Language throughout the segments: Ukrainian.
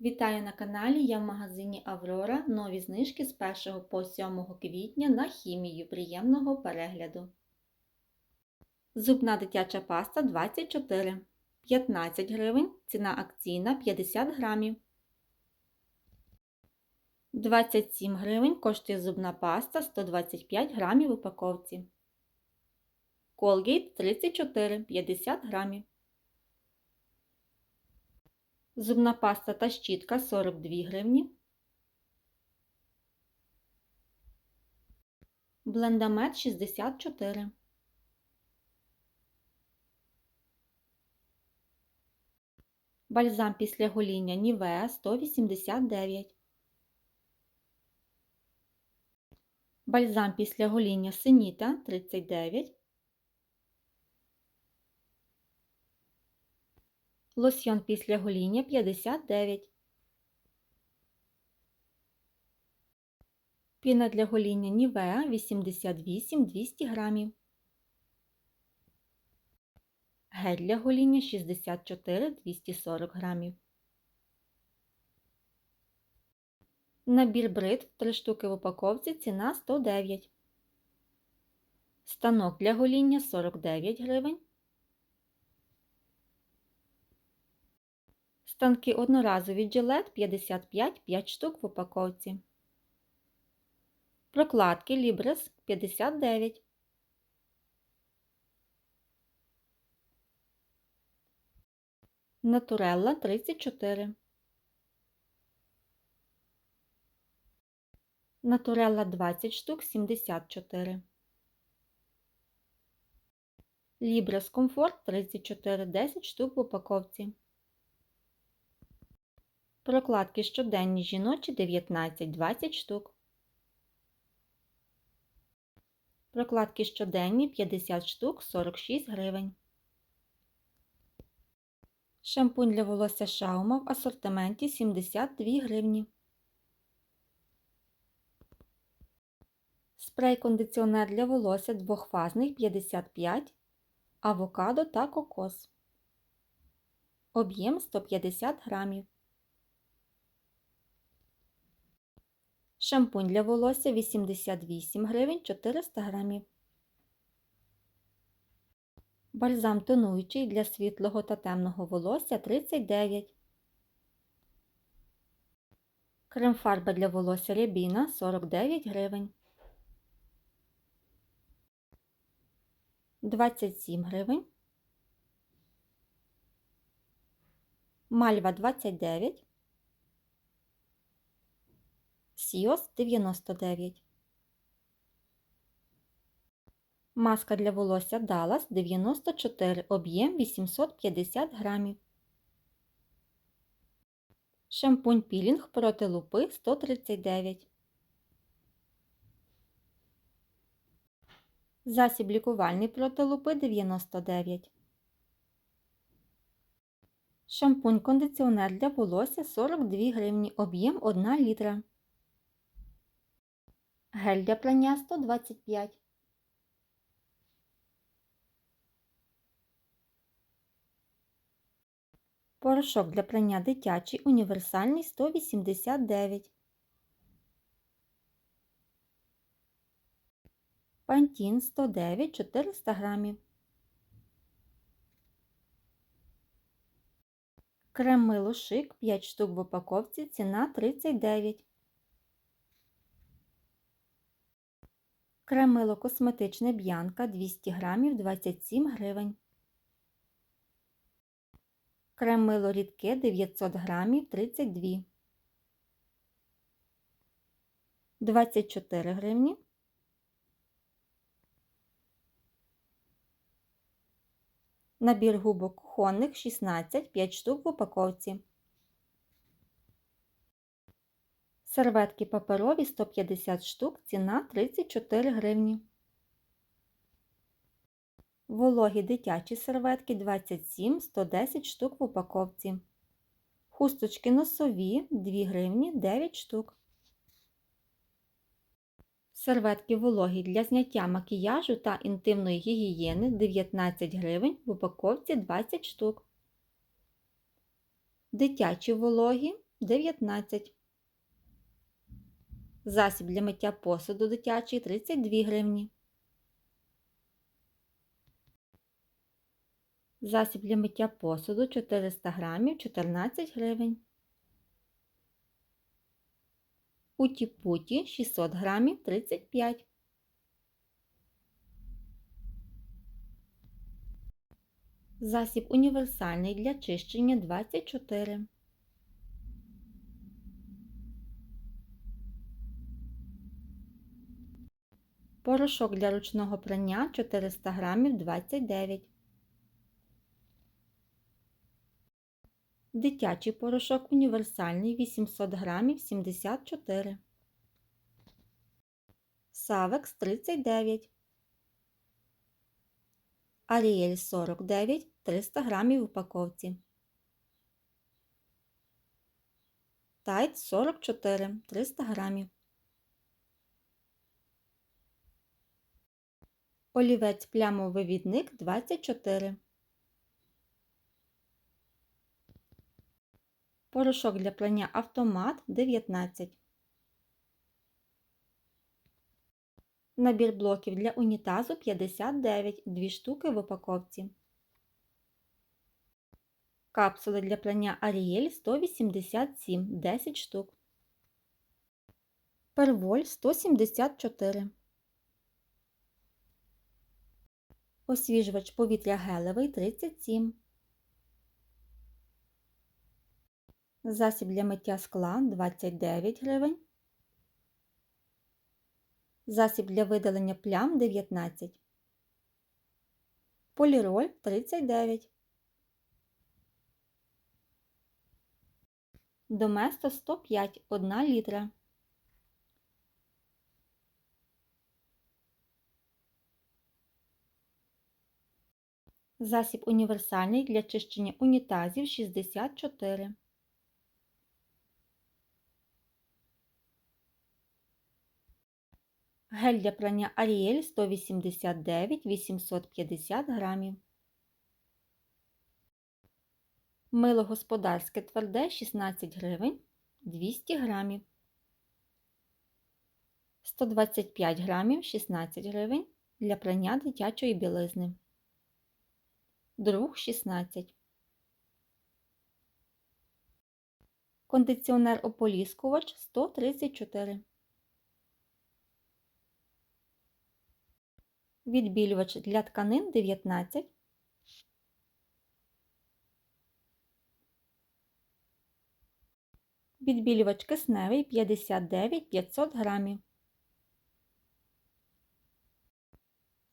Вітаю на каналі. Я в магазині Аврора. Нові знижки з 1 по 7 квітня на хімію. Приємного перегляду. Зубна дитяча паста 24, 15 гривень, ціна акційна 50 грамів. 27 гривень коштує зубна паста 125 грамів в упаковці. Colgate 34, 50 грамів. Зубна паста та щітка 42 гривні. Блендамет 64. Бальзам після гоління Нівеа 189. Бальзам після гоління Синіта 39. Лосьйон після гоління 59. Піна для гоління Нівеа 88 200 грамів. Гель для гоління 64 240 грамів. Набір бритв 3 штуки в упаковці ціна 109. Станок для гоління 49 гривень. Станки одноразові джилет 55 5 штук в упаковці. Прокладки Libres 59. Натурелла 34. Натурелла 20 штук 74. Libres Комфорт 34 10 штук в упаковці. Прокладки щоденні жіночі 19-20 штук. Прокладки щоденні 50 штук 46 гривень. Шампунь для волосся Шаума в асортименті 72 гривні. Спрей-кондиціонер для волосся двохфазний 55, авокадо та кокос. Об'єм 150 грамів. Шампунь для волосся 88 гривень 400 грамів. Бальзам тонуючий для світлого та темного волосся 39. Крем-фарба для волосся рябіна 49 гривень. 27 гривень. Мальва 29. Сіос 99. Маска для волосся Dallas 94, об'єм 850 грамів. Шампунь пілінг проти лупи 139. Засіб лікувальний проти лупи 99. Шампунь кондиціонер для волосся 42 гривні, об'єм 1 літра. Гель для прання 125. Порошок для прання дитячий універсальний 189. Пантін 109 400 грамів. Крем мило шик 5 штук в упаковці, ціна 39. Кремило косметичне б'янка 200 грамів 27 гривень. Кремило рідке 900 грамів 32. 24 гривні. Набір губок кухонних 16 5 штук в упаковці. Серветки паперові 150 штук, ціна 34 гривні. Вологі дитячі серветки 27 110 штук в упаковці. Хусточки носові 2 гривні 9 штук. Серветки вологі для зняття макіяжу та інтимної гігієни 19 гривень в упаковці 20 штук. Дитячі вологі 19. Засіб для миття посуду дитячий 32 гривні. Засіб для миття посуду 400 грамів 14 гривень. Уті-путі 600 грамів 35. Засіб універсальний для чищення 24. Порошок для ручного прання 400 грамів 29. Дитячий порошок універсальний 800 грамів 74. Савекс 39. Аріель 49 300 грамів в упаковці. Тайт 44 300 грамів. Олівець плямовий відник 24. Порошок для прання автомат 19. Набір блоків для унітазу 59, 2 штуки в упаковці. Капсули для прання Аріель 187, 10 штук. Перволь 174. Освіжувач повітря гелевий 37. Засіб для миття скла 29 гривень. Засіб для видалення плям 19. Поліроль 39. Доместо 105 1 літра. Засіб універсальний для чищення унітазів 64. Гель для прання Аріель 189 850 грамів. Мило господарське тверде 16 гривень 200 грамів. 125 грамів 16 гривень для прання дитячої білизни. Друг 16. Кондиціонер ополіскувач 134. Відбілювач для тканин 19. Відбілювач кисневий 59 500 грамів.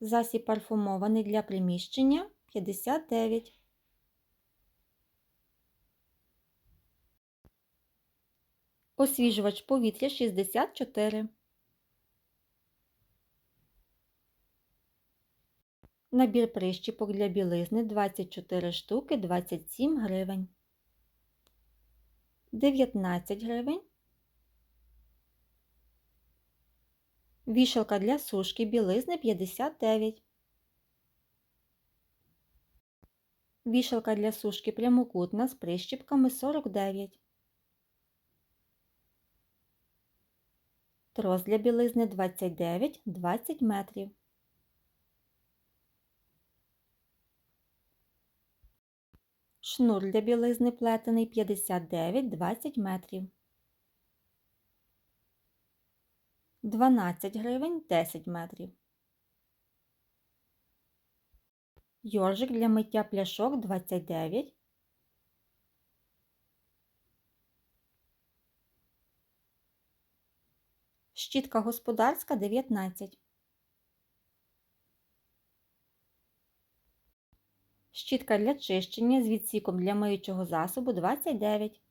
Засіб парфумований для приміщення 59. Освіжувач повітря 64. Набір прищіпок для білизни 24 штуки 27 гривень. 19 гривень. Вішалка для сушки білизни 59. Вішалка для сушки прямокутна з прищіпками 49. Трос для білизни 29 20 метрів. Шнур для білизни плетений 59-20 метрів. 12 гривень 10 метрів. Йоржик для миття пляшок 29. Щітка господарська 19. Щітка для чищення з відсіком для миючого засобу 29.